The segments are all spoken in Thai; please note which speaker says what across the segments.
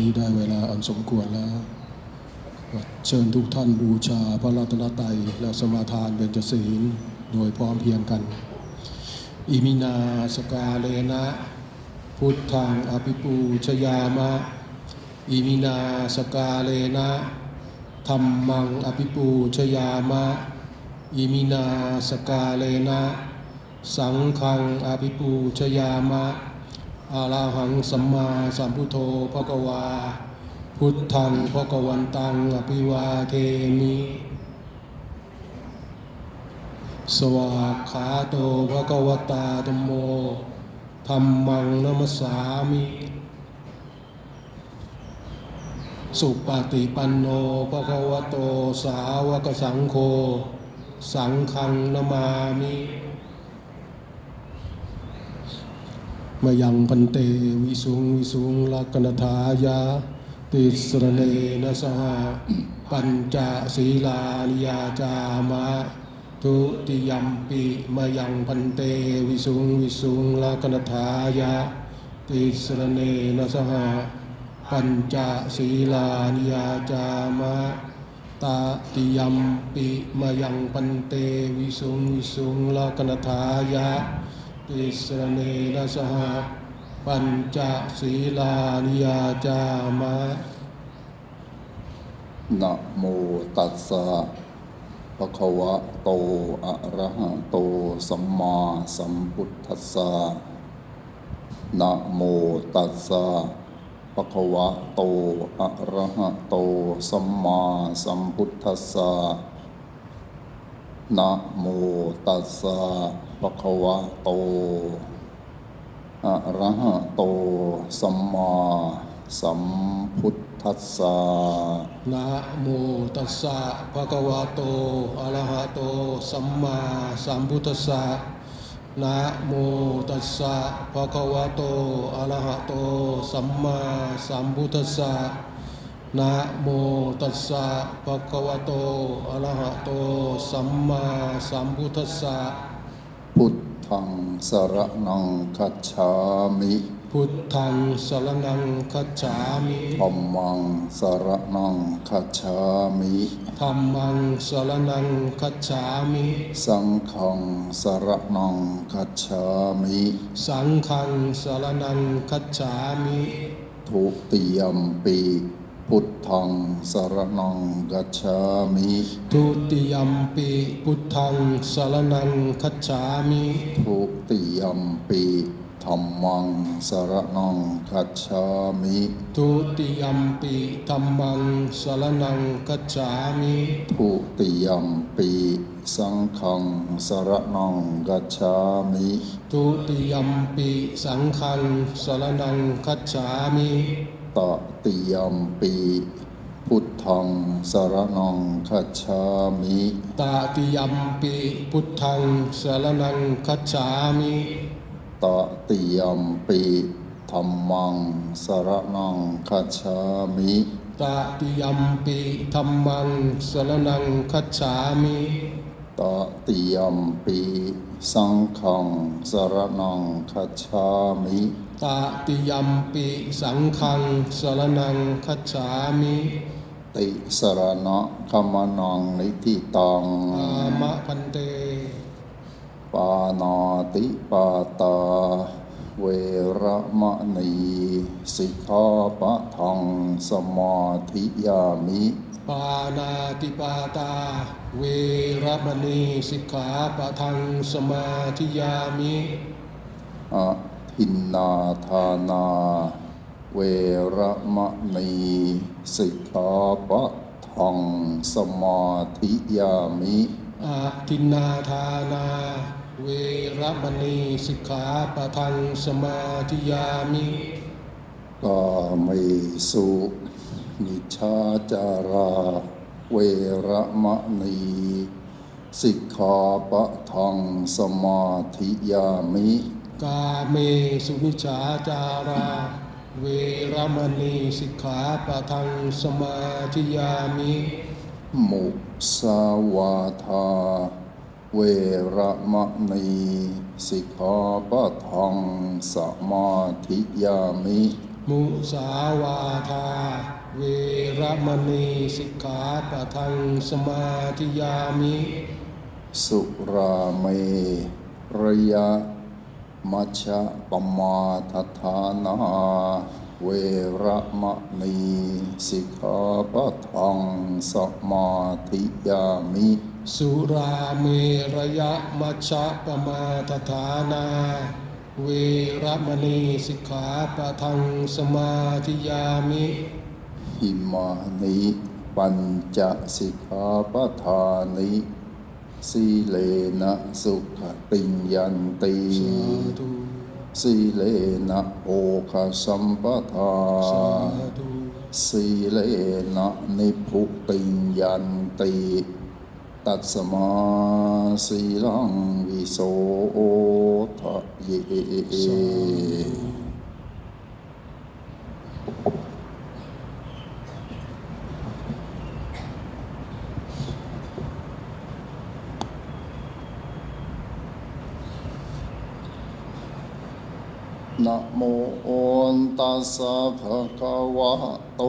Speaker 1: นี้ได้เวลาอันสมควรแล้ว เชิญทุกท่านบูชาพระรัตนตรัยและสมาทานเบญจศีลโดยพร้อมเพรียงกัน อิมินาสกาเลนะ พุทธังอภิปูชยามะ อิมินาสกาเลนะธรรมังอภิปูชยามะ อิมินาสกาเลนะ สังฆังอภิปูชยามะ อาลาหังสัมมาสัมพุทโธภะกวา พุทธังภะกวันตังอภิวาเทมิ สวากขาโตภะกวตาธมโมธรรมังนัมสสามิ สุปฏิปันโนภะคะวโตสาวกสังโฆ สังฆังนมามิ มายังพันเตวิสุงวิสุงลักนธายาติสรเนนะสหปัญจศีลานิยาจามะทุติยัมปิมายังพันเตวิสุงวิสุงลักนธายาติสรเนนะสหปัญจศีลานิยาจามะตาติยัมปิมายังพันเตวิสุงวิสุงลักนธายา ติสรเนนะสหปัญจศีลานิยาจามะ
Speaker 2: นะโมตัสสะภะคะวะโต อะระหะโต สัมมาสัมพุทธัสสะนะโมตัสสะภะคะวะโต อะระหะโต สัมมาสัมพุทธัสสะนะโมตัสสะ ภะคะวะโตอะระหะโต สัมมาสัมพุทธัสสะ
Speaker 1: นะโมตัสสะภะคะวะโตอะระหะโต สัมมาสัมพุทธัสสะนะโมตัสสะภะคะวะโตอะระหะโต สัมมาสัมพุทธัสสะนะโมตัสสะภะคะวะโตอะระหะโต สัมมาสัมพุทธัสสะ
Speaker 2: ธังสรนังคัจฉามิ
Speaker 1: พุทธังสรณังคัจฉามิ
Speaker 2: ธัมมังสรนังคัจฉามิ
Speaker 1: ธัมมังสรณังคัจฉามิ
Speaker 2: สังฆังสรนังคัจฉามิ
Speaker 1: สังฆังสรณังคัจฉามิ
Speaker 2: ทุติยมปี พุทธังสรนังกัจฉามิ
Speaker 1: ทุติยัมปิพุทธังสรณังคัจฉามิ
Speaker 2: ทุติยมปีธัมมังสรนังคัจฉามิ
Speaker 1: ทุติยัมปิธัมมังสรณังคัจฉามิ
Speaker 2: ทุติยมปีสังฆังสรนังกัจฉามิ
Speaker 1: ทุติยัมปิสังฆังสรณังคัจฉามิ
Speaker 2: ตติยมปีพุทธังสรนังคัจฉามิ
Speaker 1: ตาติยัมปิพุทธังสรณังคัจฉามิ
Speaker 2: ตติยมปีธรรมังสรนังคัจฉามิ
Speaker 1: ตาติยัมปิธัมมังสรณังคัจฉามิ
Speaker 2: ตติยมปีสังฆังสรนังคัจฉามิ
Speaker 1: ตาติยัมปิสังฆังสรณังคัจฉามิ
Speaker 2: ติสรณะขมนังนิธิตัง
Speaker 1: อามะพันเต
Speaker 2: ปานาติปาตา เวระมะนีสิกขาปะทังสมาธิยามิ
Speaker 1: ปานาติปาตา เวรมณีสิกขาปะทังสมาธิยามิ
Speaker 2: อะ ทินนาทานา เวระมะนีสิกขาปะทังสมาธิยามิ
Speaker 1: อาทินนาทานา เวรมณีสิกขาปะทังสมาธิยามิ
Speaker 2: กาเมสุมิชาจารา เวระมะนีสิกขาปะทังสมาธิยามิ
Speaker 1: กาเมสุมิจฉาจารา เวรมณีสิกขาปะทังสมาธิยามิ
Speaker 2: มุสาวาทา เวระมะนีสิกขาปะทังสมาธิยามิ
Speaker 1: มมุสาวาทา เวระมณีสิกขาปะทังสมาธิยามิ
Speaker 2: สุราเมระยะ มัชฌะปมาทฐานา เวระมะนีสิกขาปะทังสมาธิยามิ
Speaker 1: สุราเมระยะมัชฌะปมาทฐานา เวระมณีสิกขาปะทังสมาธิยามิ
Speaker 2: หิมานิปัญจสิกขาปทานิ สีเลนะสุขติงยันติ
Speaker 1: สาธุ
Speaker 2: สีเลนะโอคสัมปทา
Speaker 1: สาธุ
Speaker 2: สีเลนะนิพุติงยันติตัสมาสีลังวิโสทะเย นะโมตัสสะภะคะวะโต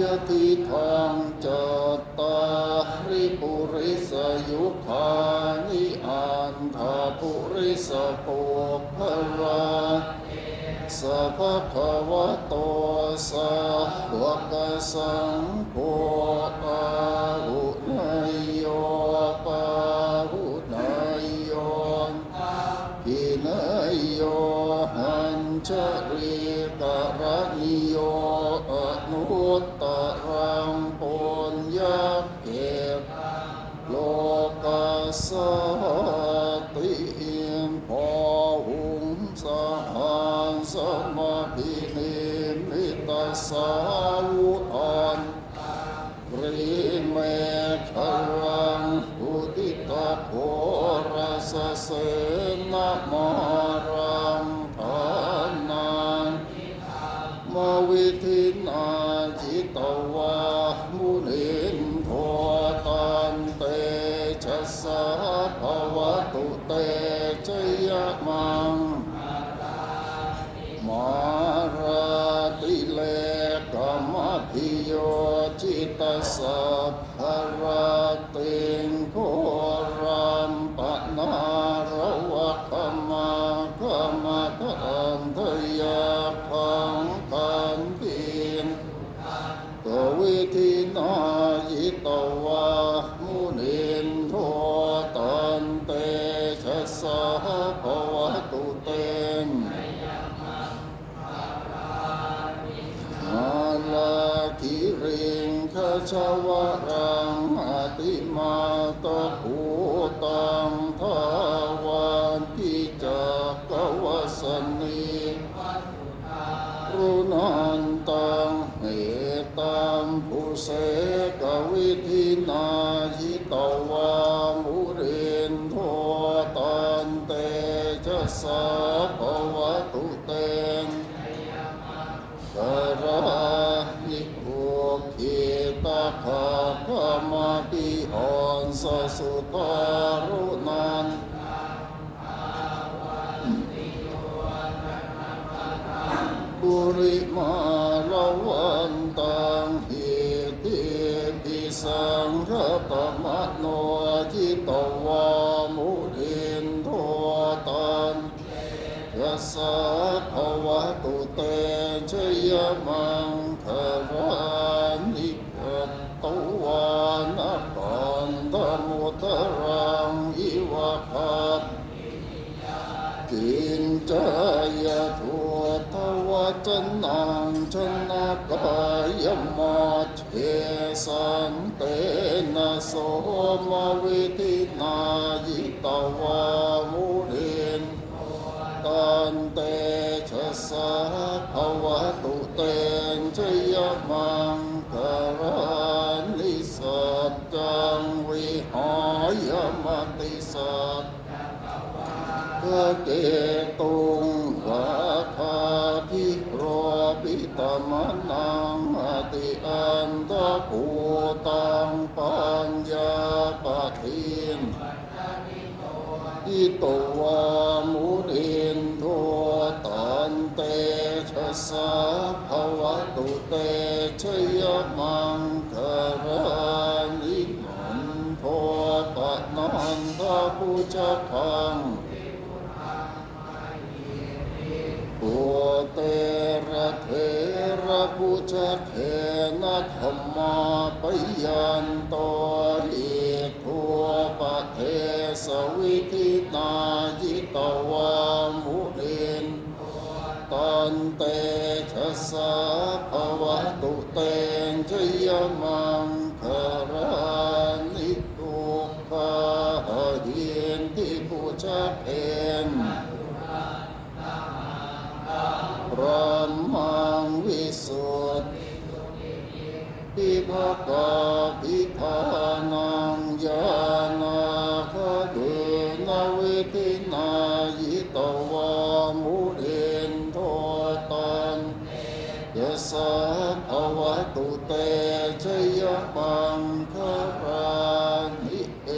Speaker 2: ยะติทังจตตาริปุริสยุคานิอันทาปุริสปุพราสัพพะวะโตสาวกสังโฆอา ติอิมพอหุงสหันสมาพินิมิตาสาวุอันริเมฆรังอุติตาโพรัสเส พิโยจิตสัพพราติรัมปนาระวะขมาขมาทันทยาพังคันตินกวิธินายิตวามุนินโทตันเตชะสะภ สกวิธินาหิตวามุเรนโทตันเตจะสาภวตุเตนกรานิโภคิตาภาพมาปิหอนสสุตารุนันปุริมาลวัน ตวามุทินโทตันยะสะภวะตุเตชยมังคารานิกตวานะปันธมุตรังอิวะคัตกินจายาทัวทวจนังชนะกายมาเท สันเตนะโสมาวิธินายิตวามุเรนตันเตชะสะภวตุเตนชยมังคารานิสัจจังวิหายมติสัจพระเกตุ สะภวตุเตชยมังคารานิมนโทปะนันทะปุจพังปุเตระเทระพุชเทนะธรรมาปยันโตอิทัวปะเทสวิธินายิตวามุ ตันเตชะสะภวตุเตนชยมังคารานิทุกขาหินที่พุชเพนพระมังวิสุทธิภกาภิธานัง สะภวตุเตชยมังคารานิเอ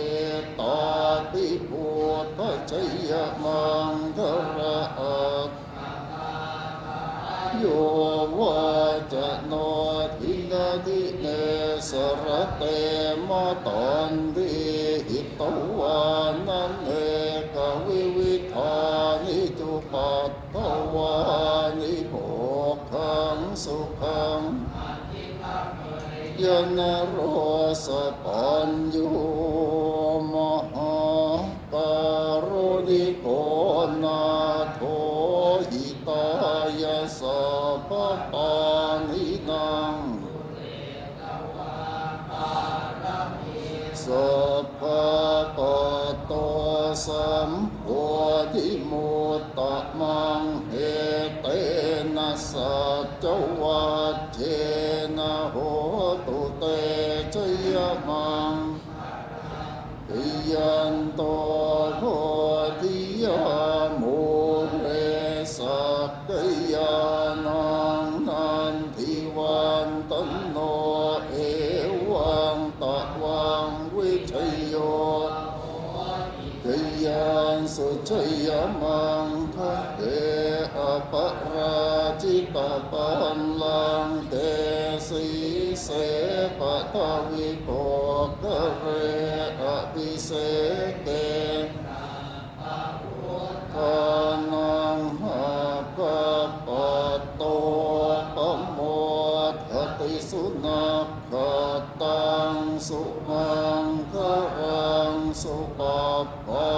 Speaker 2: ตาปิปุตตชยมังคาราโยวาจะโนทินาทิเนสระเตมาตอนริหิตวานันเอ สุขังยนโรสปัญญูมหาการุณิโกนาโทหิตายาสัพปานินังสัพพะปะโตสัมโพธิมุตตะมัง มังปิยันโตโพธิยามุเรสักยานังนันทิวันตโนเอวังตะวังวิชยโยกยันสุชยมังคะเออปราจิตปันลัง สีสปะทวิโปกเรอภิเสเกทานังหาปะปะโตปโมทติสุนัขตังสุมังครังสุปปะ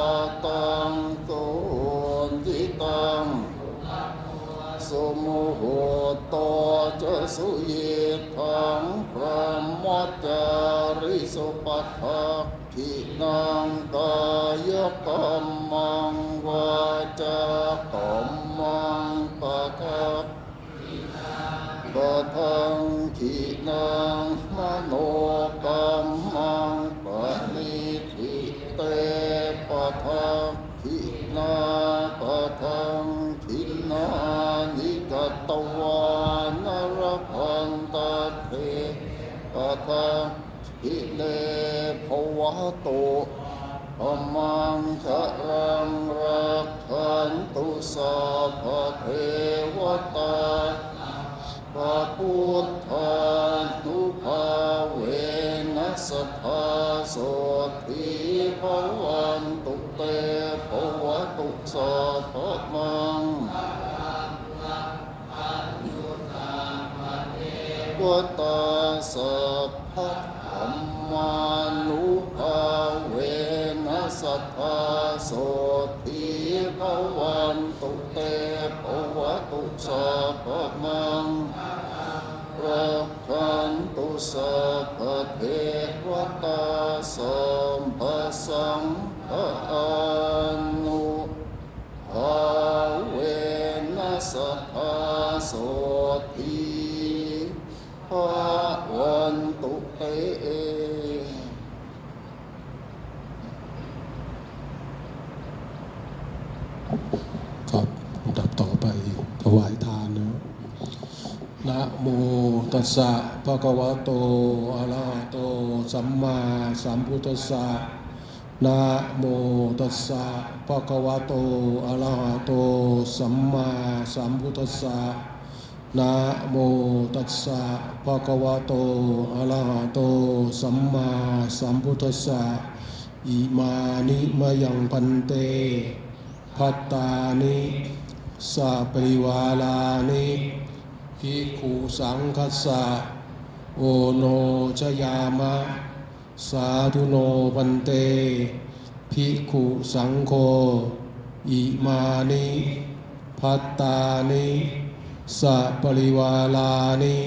Speaker 2: ตังตุนทิตัง สมุโหโตจะสุยทังพระมจาริสุปัฏฐาทินังกายกรรมังวาจากรรมังปะทักปะทังทินังมโนกรรม ปะทังทิเลภวะตธรรมังชะรังรักขันตุสัพเทวตาพระพุทธานุภาเวนัสทธาโสทิภวันตุเตภวตุสัพมังวตตาสั สัพพะมังรักขันตุสัพพะเทวตาสัมภสังฆานุภาเวนัสทธาโสทีภาวันตุเต
Speaker 1: ครับลำดับต่อไปถวายทานนะนะโมตั สสะภะคะวะโตอะระหะโต สัมมาสัมพุทธัสสะนะโมตัสสะภะคะวะโตอะระหะโต สัมมาสัมพุทธัสสะนะโมตัสสะภะคะวะโตอะระหะโต สัมมาสัมพุทธัสสะอิมานิมยังพันเตพัตตานิ สาปริวาลานิ ภิกขุสังคัสสะโอโนชยามะ สาธุโนพันเต ภิกขุสังโฆอิมานิพัตตานิสาปริวาลานิ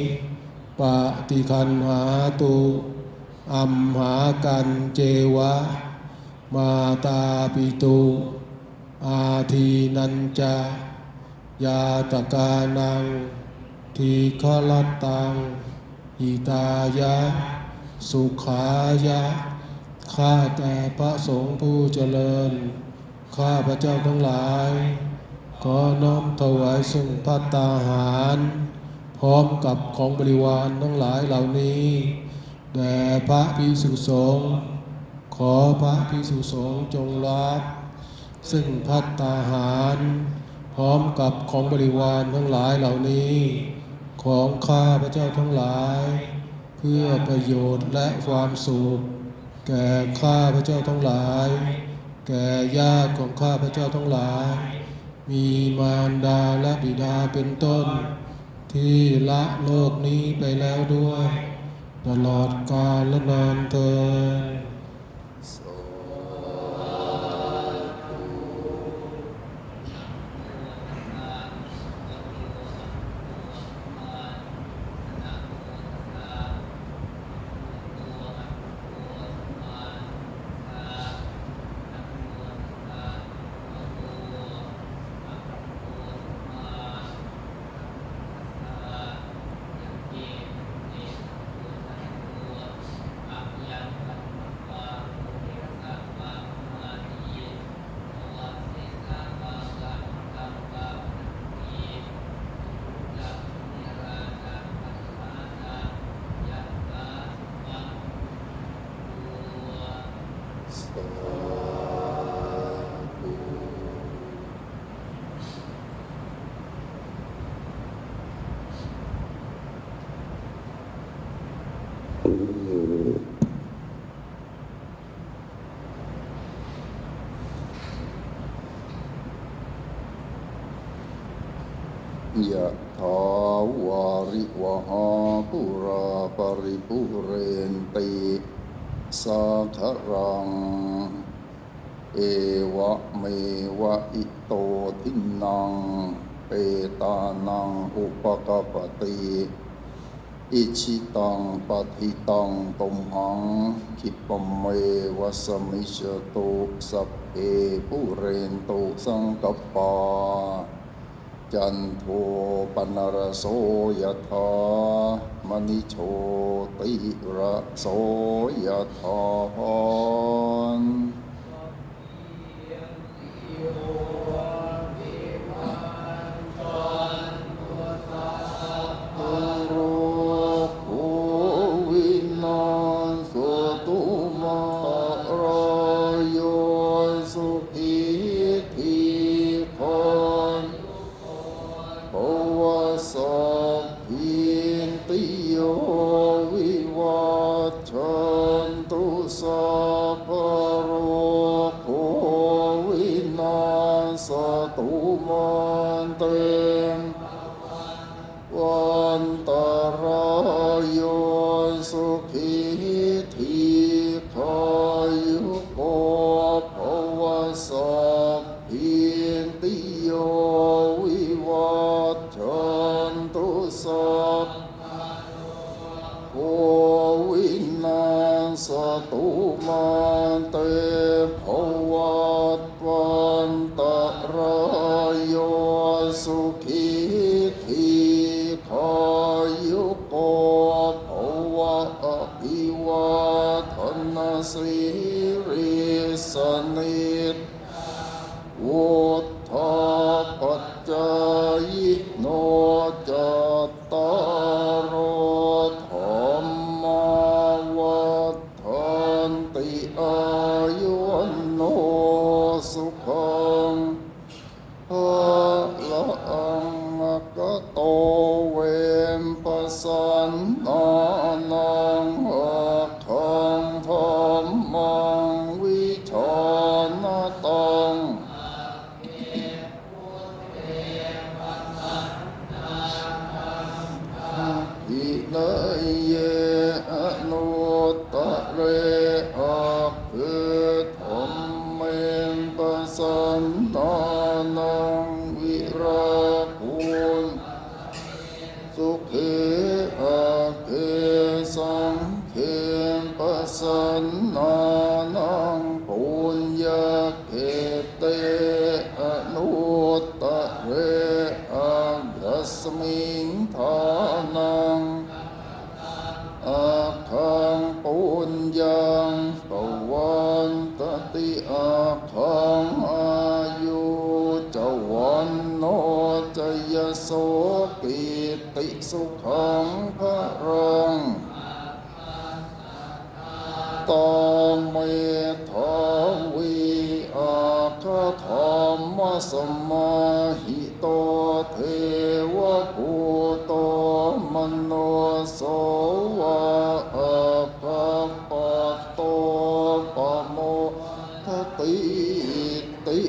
Speaker 1: ปฏิคันหาตุอัมหากันเจวะ มาตาปิตุอาทีนันจายาตกานัง ทีฆลตังอิตายะ สุขายะ ข้าแต่พระสงฆ์ผู้เจริญ ข้าพระเจ้าทั้งหลาย ขอน้อมถวายซึ่งพัตตาหาร พร้อมกับของบริวารทั้งหลายเหล่านี้แด่พระภิกษุสงฆ์ขอพระภิกษุสงฆ์จงรับซึ่งพัตตาหาร พร้อมกับของบริวารทั้งหลายเหล่านี้ ของข้าพระเจ้าทั้งหลาย เพื่อประโยชน์และความสุข แก่ข้าพระเจ้าทั้งหลาย แก่ญาติของข้าพระเจ้าทั้งหลาย มีมารดาและบิดาเป็นต้น ที่ละโลกนี้ไปแล้วด้วย ตลอดกาลนานเทิน
Speaker 2: ยะถาวาริวหาปุราปริปุเรนติสาครัง เอวะเมวะอิโตทินัง เปตานังอุปกปปติอิชิตังปฏิตังตุมหังคิปเมวะสมิจจตุสัพเพปุเรนตุสังกปา จันโทปนรโสยธามณิโชติระโสยธา ยุ อา ติสุขังพรังตามเมทวีอาคาธรรมสมาหิโตเทวภูโตมโนโสวะอาภาปะโตปโมทติติ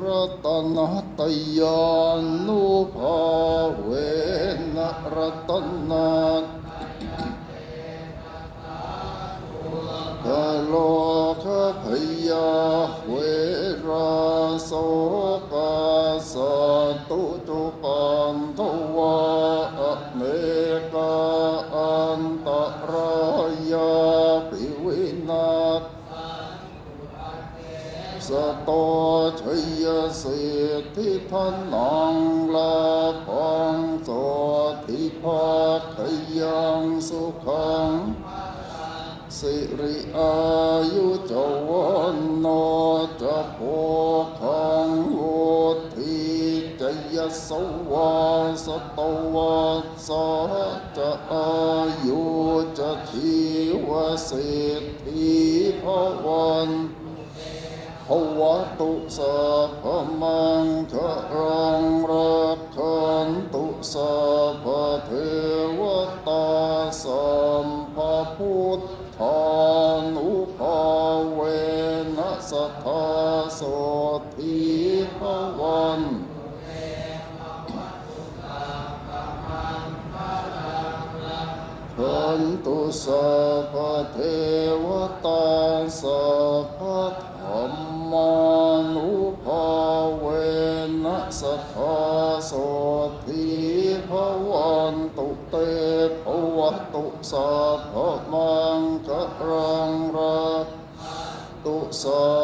Speaker 2: รตนะ ตยานุภาเวนะรตนาพะโลกพยาเวราโสกาสตุจุปันทวะเมกาอันตรายาปิวินาสต สิทธิทันนังลาพังโสธิภาคยังสุขังสิริอายุจวันโนจะโพคังโอทีจะยสวาสตวัสสะจะอายุจะทีวสิทธิภวัน ภวตุสัพมังคะรังรักขันตุสัพเทวตาสัมภพุทธานุภาเวนะสทาโสทีภวันขันตุสัพเทวตาสัพ สัทาโสทีภวันตุเตภวตุสัพพมังกรังรัตุสั